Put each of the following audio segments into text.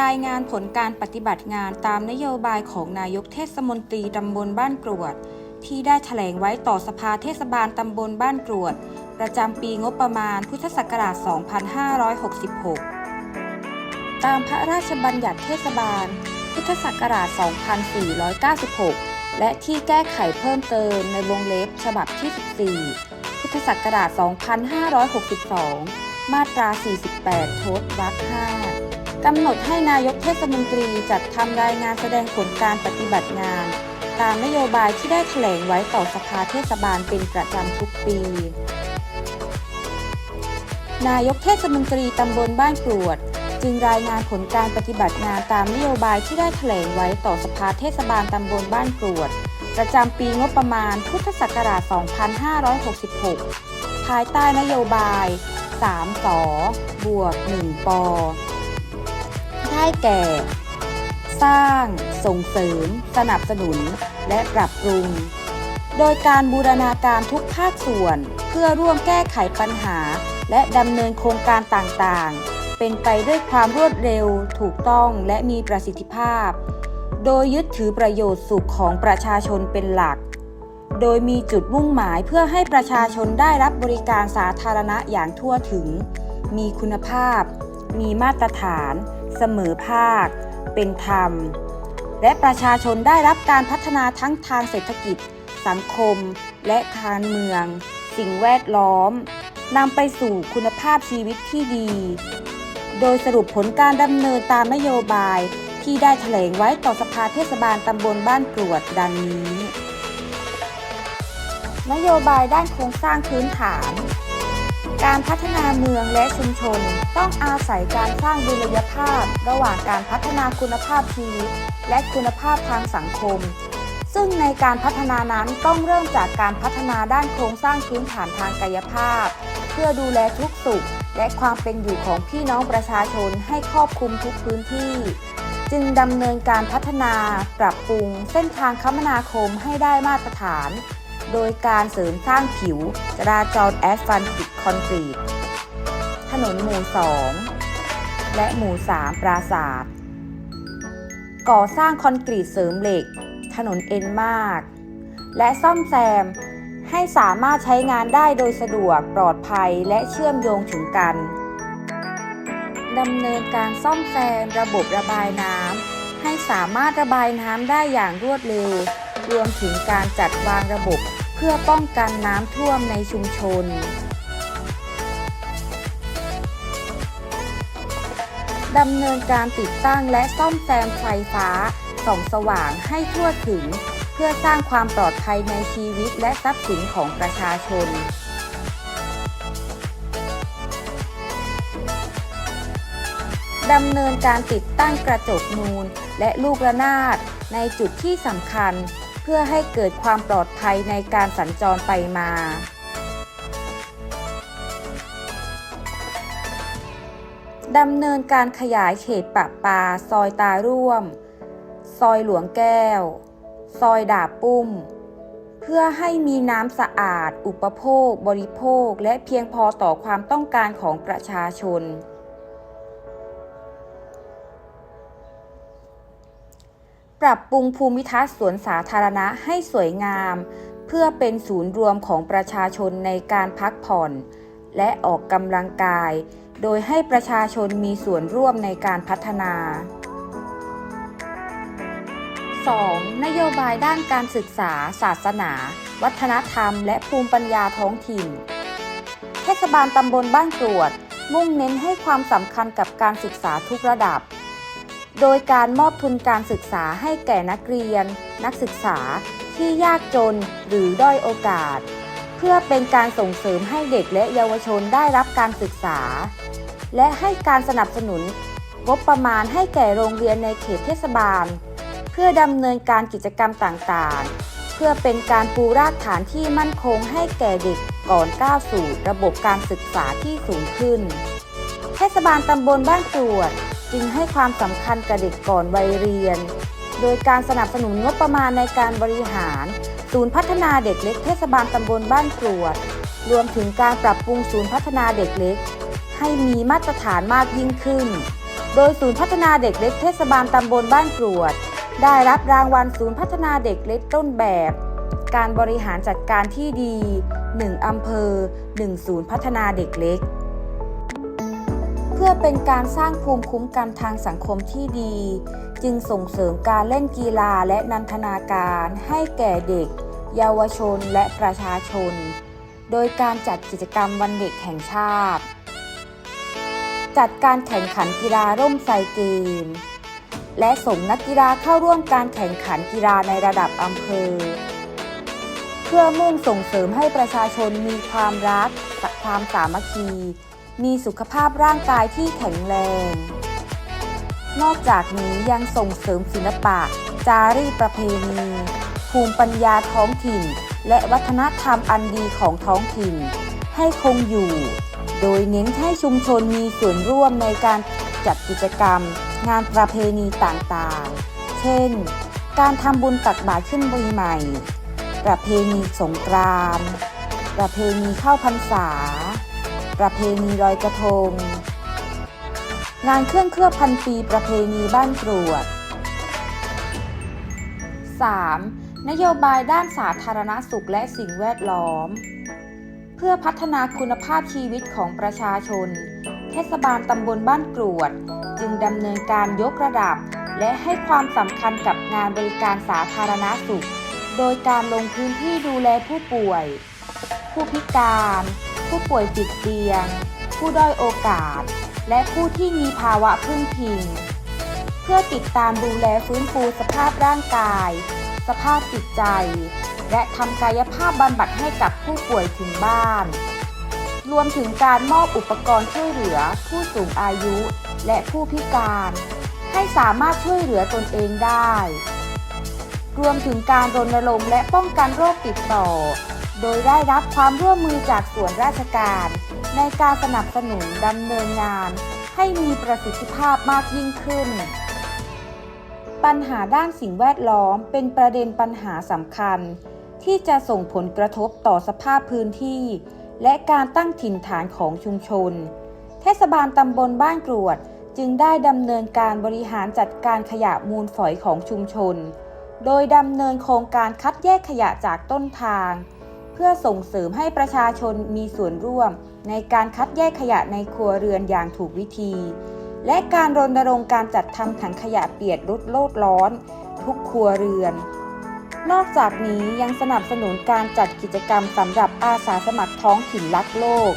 รายงานผลการปฏิบัติงานตามนโยบายของนายกเทศมนตรีตำบลบ้านกรวด ที่ได้แถลงไว้ต่อสภาเทศบาลตำบลบ้านกรวด ประจำปีงบประมาณพุทธศักราช 2566 ตามพระราชบัญญัติเทศบาล พุทธศักราช 2496 และที่แก้ไขเพิ่มเติมในวงเล็บฉบับที่ 14 พุทธศักราช 2562 มาตรา 48โทษวรรค 5 กำหนดให้นายกเทศมนตรีจัดทำรายงานแสดงผลการปฏิบัติงาน ตามนโยบายที่ได้แถลงไว้ต่อสภาเทศบาลเป็นประจำทุกปี นายกเทศมนตรีตำบลบ้านกรวด จึงรายงานผลการปฏิบัติงานตามนโยบายที่ได้แถลงไว้ต่อสภาเทศบาลตำบลบ้านกรวด ประจำปีงบประมาณพุทธศักราช 2566 ภายใต้นโยบาย 3สบวก 1ป ได้แก่ สร้าง ส่งเสริม สนับสนุน และปรับปรุง โดยการบูรณาการทุกภาคส่วน เพื่อร่วมแก้ไขปัญหา และดำเนินโครงการต่างๆ เป็นไปด้วยความรวดเร็ว ถูกต้องและมีประสิทธิภาพ โดยยึดถือประโยชน์สุขของประชาชนเป็นหลักโดยมีจุดมุ่งหมายเพื่อให้ประชาชนได้รับบริการสาธารณะอย่างทั่วถึง มีคุณภาพ มีมาตรฐานเสมอภาค เป็นธรรม และประชาชนได้รับการพัฒนาทั้งทางเศรษฐกิจ สังคม และการเมือง สิ่งแวดล้อมนำไปสู่คุณภาพชีวิตที่ดี โดยสรุปผลการดำเนินตามนโยบายที่ได้แถลงไว้ต่อสภาเทศบาลตำบลบ้านกรวดดังนี้ นโยบายด้านโครงสร้างพื้นฐาน การพัฒนาเมืองและชุมชน ต้องอาศัยการสร้างดุลยภาพ ระหว่างการพัฒนาคุณภาพชีวิต และคุณภาพทางสังคม ซึ่งในการพัฒนานั้นต้องเริ่มจากการพัฒนาด้านโครงสร้างพื้นฐานทางกายภาพ เพื่อดูแลทุกสุข และความเป็นอยู่ของพี่น้องประชาชนให้ครอบคลุมทุกพื้นที่ จึงดำเนินการพัฒนาปรับปรุง เส้นทางคมนาคมให้ได้มาตรฐาน โดยการเสริมสร้างผิวจราจรแอสฟันติกคอนกรีต ถนนหมู่ 2 และหมู่ 3 ปราศาสตร์ก่อสร้างคอนกรีตเสริมเหล็ก ถนนเอ็นมาก และซ่อมแซมให้สามารถใช้งานได้โดยสะดวกปลอดภัยและเชื่อมโยงถึงกันดำเนินการซ่อมแซมระบบระบายน้ำให้สามารถระบายน้ำได้อย่างรวดเร็ว รวมถึงการจัดวางระบบ เพื่อป้องกันน้ำท่วมในชุมชน ดำเนินการติดตั้งและซ่อมแซมไฟฟ้าส่องสว่างให้ทั่วถึง เพื่อสร้างความปลอดภัยในชีวิตและทรัพย์สินของประชาชนดำเนินการติดตั้งกระจกนูนและลูกระนาดในจุดที่สำคัญ พื่อให้เกิดความปลอดภัยในการสัญจรไปมา ดำเนินการขยายเขตปะปา ซอยตาร่วม ซอยหลวงแก้ว ซอยดาบปุ้ม เพื่อให้มีน้ำสะอาด อุปโภค บริโภค และเพียงพอต่อความต้องการของประชาชน ปรับปรุงภูมิทัศน์สวนสาธารณะให้สวยงาม เพื่อเป็นศูนย์รวมของประชาชนในการพักผ่อน และออกกำลังกาย โดยให้ประชาชนมีส่วนร่วมในการพัฒนา 2. นโยบายด้านการศึกษา ศาสนา วัฒนธรรม และภูมิปัญญาท้องถิ่น เทศบาลตำบลบ้านกรวด มุ่งเน้นให้ความสำคัญกับการศึกษาทุกระดับ โดยการมอบทุนการศึกษาให้แก่นักเรียน นักศึกษาที่ยากจนหรือด้อยโอกาส เพื่อเป็นการส่งเสริมให้เด็กและเยาวชนได้รับการศึกษา และให้การสนับสนุนงบประมาณให้แก่โรงเรียนในเขตเทศบาล เพื่อดำเนินการกิจกรรมต่างๆ เพื่อเป็นการปูรากฐานที่มั่นคงให้แก่เด็กก่อนก้าวสู่ระบบการศึกษาที่สูงขึ้น เทศบาลตำบลบ้านกรวด จึงให้ความสำคัญกับเด็กก่อนวัยเรียน โดยการสนับสนุนงบประมาณในการบริหาร ศูนย์พัฒนาเด็กเล็กเทศบาลตำบลบ้านกรวด รวมถึงการปรับปรุงศูนย์พัฒนาเด็กเล็ก ให้มีมาตรฐานมากยิ่งขึ้น โดยศูนย์พัฒนาเด็กเล็กเทศบาลตำบลบ้านกรวด ได้รับรางวัลศูนย์พัฒนาเด็กเล็กต้นแบบ การบริหารจัดการที่ดี 1อำเภอ 1 ศูนย์พัฒนาเด็กเล็ก เพื่อเป็นการสร้างภูมิคุ้มกันทางสังคมที่ดี จึงส่งเสริมการเล่นกีฬาและนันทนาการให้แก่เด็ก เยาวชนและประชาชน โดยการจัดกิจกรรมวันเด็กแห่งชาติ จัดการแข่งขันกีฬาร่มไซเกม และส่งนักกีฬาเข้าร่วมการแข่งขันกีฬาในระดับอำเภอ เพื่อมุ่งส่งเสริมให้ประชาชนมีความรักความสามัคคี มีสุขภาพร่างกายที่แข็งแรง นอกจากนี้ยังส่งเสริมศิลปะ จารีประเพณี ภูมิปัญญาท้องถิ่น และวัฒนธรรมอันดีของท้องถิ่น ให้คงอยู่ โดยเน้นให้ชุมชนมีส่วนร่วมในการจัดกิจกรรม งานประเพณีต่างๆ เช่น การทำบุญตักบาตรขึ้นปีใหม่ ประเพณีสงกรานต์ประเพณีเข้าพรรษา ประเพณีลอยกระทง งานเครื่องเคลือบพันปีประเพณีบ้านกรวด 3. นโยบายด้านสาธารณสุขและสิ่งแวดล้อม เพื่อพัฒนาคุณภาพชีวิตของประชาชน เทศบาลตำบลบ้านกรวด จึงดำเนินการยกระดับ และให้ความสำคัญกับงานบริการสาธารณสุข โดยการลงพื้นที่ดูแลผู้ป่วย ผู้พิการ ผู้ป่วยติดเตียง ผู้ด้อยโอกาส และผู้ที่มีภาวะพึ่งพิง เพื่อติดตามดูแลฟื้นฟูสภาพร่างกาย สภาพจิตใจ และทำกายภาพบำบัดให้กับผู้ป่วยถึงบ้าน รวมถึงการมอบอุปกรณ์ช่วยเหลือ ผู้สูงอายุ และผู้พิการ ให้สามารถช่วยเหลือตนเองได้ รวมถึงการรณรงค์และป้องกันโรคติดต่อ โดยได้รับความร่วมมือจากส่วนราชการ ในการสนับสนุนดำเนินงาน ให้มีประสิทธิภาพมากยิ่งขึ้น ปัญหาด้านสิ่งแวดล้อมเป็นประเด็นปัญหาสำคัญ ที่จะส่งผลกระทบต่อสภาพพื้นที่ และการตั้งถิ่นฐานของชุมชน เทศบาลตำบลบ้านกรวดจึงได้ดำเนินการบริหารจัดการขยะมูลฝอยของชุมชน โดยดำเนินโครงการคัดแยกขยะจากต้นทาง เพื่อส่งเสริมให้ประชาชนมีส่วนร่วม ในการคัดแยกขยะในครัวเรือนอย่างถูกวิธี และการรณรงค์การจัดทำถังขยะเปียกลดโลดร้อน ทุกครัวเรือน นอกจากนี้ยังสนับสนุนการจัดกิจกรรมสำหรับอาสาสมัครท้องถิ่นรักโลก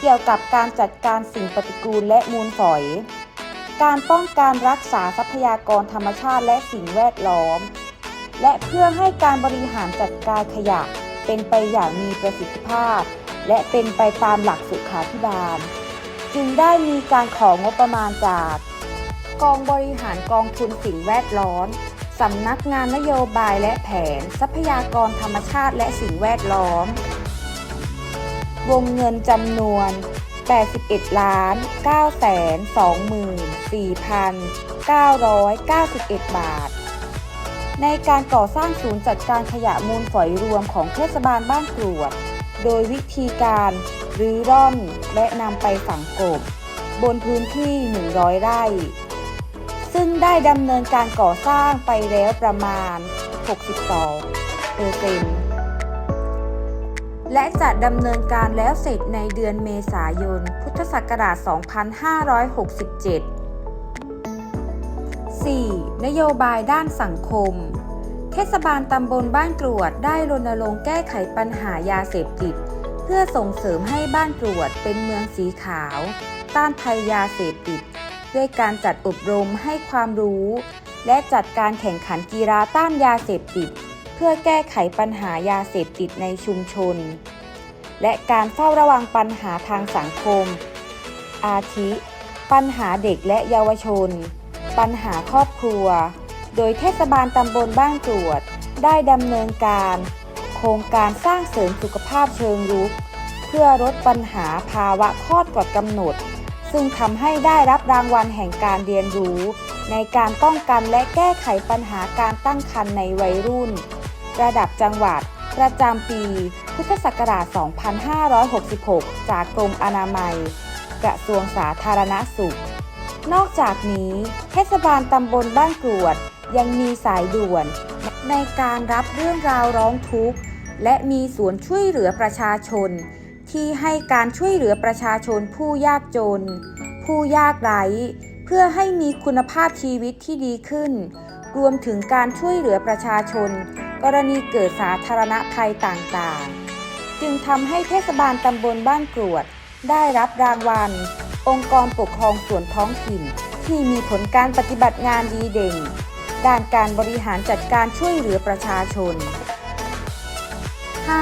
เกี่ยวกับการจัดการสิ่งปฏิกูลและมูลฝอย การป้องกันรักษาทรัพยากรธรรมชาติและสิ่งแวดล้อม และเพื่อให้การบริหารจัดการขยะ เป็นไปอย่างมีประสิทธิภาพ และเป็นไปตามหลักสุขาภิบาล จึงได้มีการของงบประมาณจาก กองบริหารกองทุนสิ่งแวดล้อมสำนักงานนโยบายและแผน ทรัพยากรธรรมชาติและสิ่งแวดล้อม วงเงินจำนวน 81ล้าน9แสน24,991 บาท ในการก่อสร้างศูนย์จัดการขยะมูลฝอยรวมของเทศบาลบ้านกรวด โดยวิธีการรื้อร่อนและนำไปฝังกบบนพื้นที่ 100 ไร่ ซึ่งได้ดำเนินการก่อสร้างไปแล้วประมาณ 62เปอร์เซ็นต์และจะดำเนินการแล้วเสร็จในเดือนเมษายน พุทธศักราช 2567 4. นโยบายด้านสังคม เทศบาลตำบลบ้านกรวดได้รณรงค์แก้ไขปัญหายาเสพติด เพื่อส่งเสริมให้บ้านกรวดเป็นเมืองสีขาว ต้านภัยยาเสพติด ด้วยการจัดอบรมให้ความรู้ และจัดการแข่งขันกีฬาต้านยาเสพติด เพื่อแก้ไขปัญหายาเสพติดในชุมชน และการเฝ้าระวังปัญหาทางสังคม อาทิ ปัญหาเด็กและเยาวชน ปัญหาครอบครัว โดยเทศบาลตำบลบ้านกรวด ได้ดำเนินการ โครงการสร้างเสริมสุขภาพเชิงรุก เพื่อลดปัญหาภาวะคลอดก่อนกำหนด ซึ่งทำให้ได้รับรางวัลแห่งการเรียนรู้ ในการป้องกันและแก้ไขปัญหาการตั้งครรภ์ในวัยรุ่น ระดับจังหวัด ประจำปี พุทธศักราช 2566 จากกรมอนามัย กระทรวงสาธารณสุข นอกจากนี้เทศบาลตำบลบ้านกรวด ยังมีสายด่วน ในการรับเรื่องราวร้องทุกข์ และมีส่วนช่วยเหลือประชาชน ที่ให้การช่วยเหลือประชาชนผู้ยากจน ผู้ยากไร้เพื่อให้มีคุณภาพชีวิตที่ดีขึ้น รวมถึงการช่วยเหลือประชาชน กรณีเกิดสาธารณภัยต่างๆ จึงทำให้เทศบาลตำบลบ้านกรวด ได้รับรางวัล องค์กรปกครองส่วนท้องถิ่น ที่มีผลการปฏิบัติงานดีเด่น ด้านการบริหารจัดการช่วยเหลือประชาชน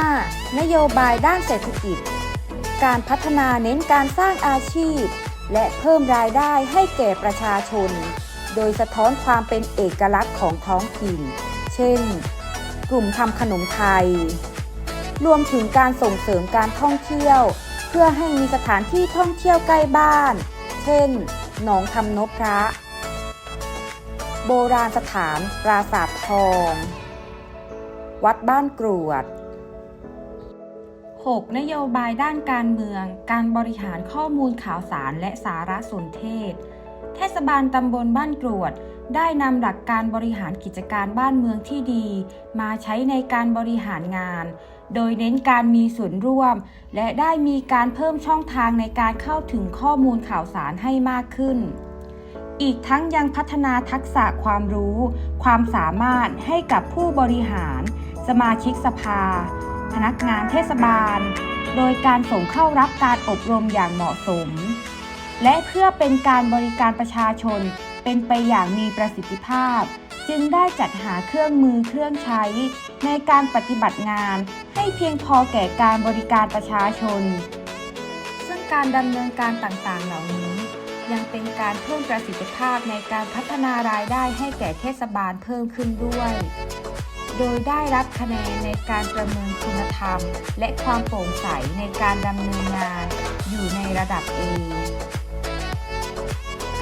5. นโยบายด้านเศรษฐกิจ การพัฒนาเน้นการสร้างอาชีพ และเพิ่มรายได้ให้แก่ประชาชน โดยสะท้อนความเป็นเอกลักษณ์ของท้องถิ่น เช่น กลุ่มทำขนมไทย รวมถึงการส่งเสริมการท่องเที่ยว เพื่อให้มีสถานที่ท่องเที่ยวใกล้บ้าน เช่น หนองทำนบพระ โบราณสถานปราสาททอง วัดบ้านกรวด 6. นโยบายด้านการเมือง การบริหารข้อมูลข่าวสารและสารสนเทศ เทศบาลตำบลบ้านกรวด ได้นำหลักการบริหารกิจการบ้านเมืองที่ดี มาใช้ในการบริหารงาน โดยเน้นการมีส่วนร่วม และได้มีการเพิ่มช่องทางในการเข้าถึงข้อมูลข่าวสารให้มากขึ้น อีกทั้งยังพัฒนาทักษะความรู้ ความสามารถให้กับผู้บริหาร สมาชิกสภา พนักงานเทศบาล โดยการส่งเข้ารับการอบรมอย่างเหมาะสม และเพื่อเป็นการบริการประชาชนเป็นไปอย่างมีประสิทธิภาพ จึงได้จัดหาเครื่องมือเครื่องใช้ ในการปฏิบัติงาน ให้เพียงพอแก่การบริการประชาชน ซึ่งการดำเนินการต่างๆ เหล่านี้ ยังเป็นการเพิ่มประสิทธิภาพในการพัฒนารายได้ให้แก่เทศบาลเพิ่มขึ้นด้วย โดยได้รับคะแนนในการประเมินคุณธรรม และความโปร่งใสในการดำเนินงาน อยู่ในระดับ A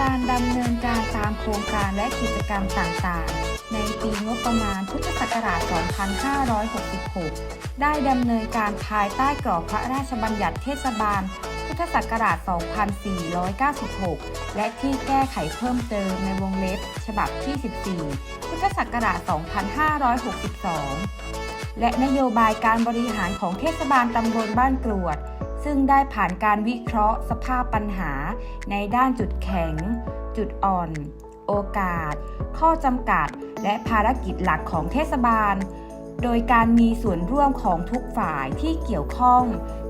การดำเนินการตามโครงการและกิจกรรมต่างๆ ในปีงบประมาณพุทธศักราช 2566 ได้ดำเนินการภายใต้กรอบพระราชบัญญัติเทศบาล พุทธศักราช 2496 และที่แก้ไขเพิ่มเติมในวงเล็บ ฉบับที่ 14 พุทธศักราช 2562 และนโยบายการบริหารของเทศบาลตำบลบ้านกรวด ซึ่งได้ผ่านการวิเคราะห์สภาพปัญหา ในด้านจุดแข็ง จุดอ่อน โอกาส ข้อจำกัด และภารกิจหลักของเทศบาล โดยการมีส่วนร่วมของทุกฝ่ายที่เกี่ยวข้อง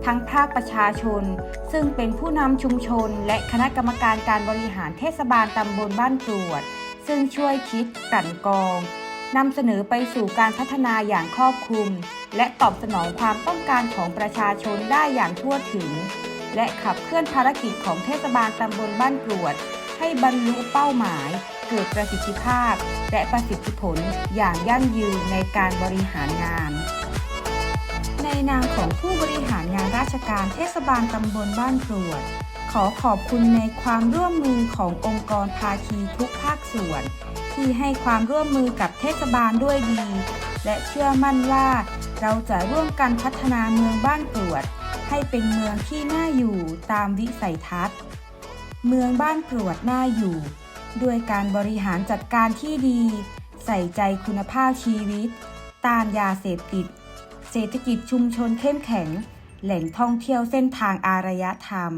ทั้งภาคประชาชน ซึ่งเป็นผู้นำชุมชน และคณะกรรมการการบริหารเทศบาลตำบลบ้านกรวด ซึ่งช่วยคิดกลั่นกอง นำเสนอไปสู่การพัฒนาอย่างครอบคลุม และตอบสนองความต้องการของประชาชนได้อย่างทั่วถึง และขับเคลื่อนภารกิจของเทศบาลตำบลบ้านกรวด ให้บรรลุเป้าหมาย เกิดประสิทธิภาพ และประสิทธิผลอย่างยั่งยืนในการบริหารงาน ในนามของผู้บริหารงานราชการเทศบาลตำบลบ้านกรวด ขอขอบคุณในความร่วมมือขององค์กรภาคีทุกภาคส่วน ที่ให้ความร่วมมือกับเทศบาลด้วยดี และเชื่อมั่นว่าเราจะร่วมกันพัฒนาเมืองบ้านกรวด ให้เป็นเมืองที่น่าอยู่ตามวิสัยทัศน์ เมืองบ้านกรวดน่าอยู่ ด้วยการบริหารจัดการที่ดี ใส่ใจคุณภาพชีวิตต้านยาเสพติด เศรษฐกิจชุมชนเข้มแข็ง แหล่งท่องเที่ยวเส้นทางอารยธรรม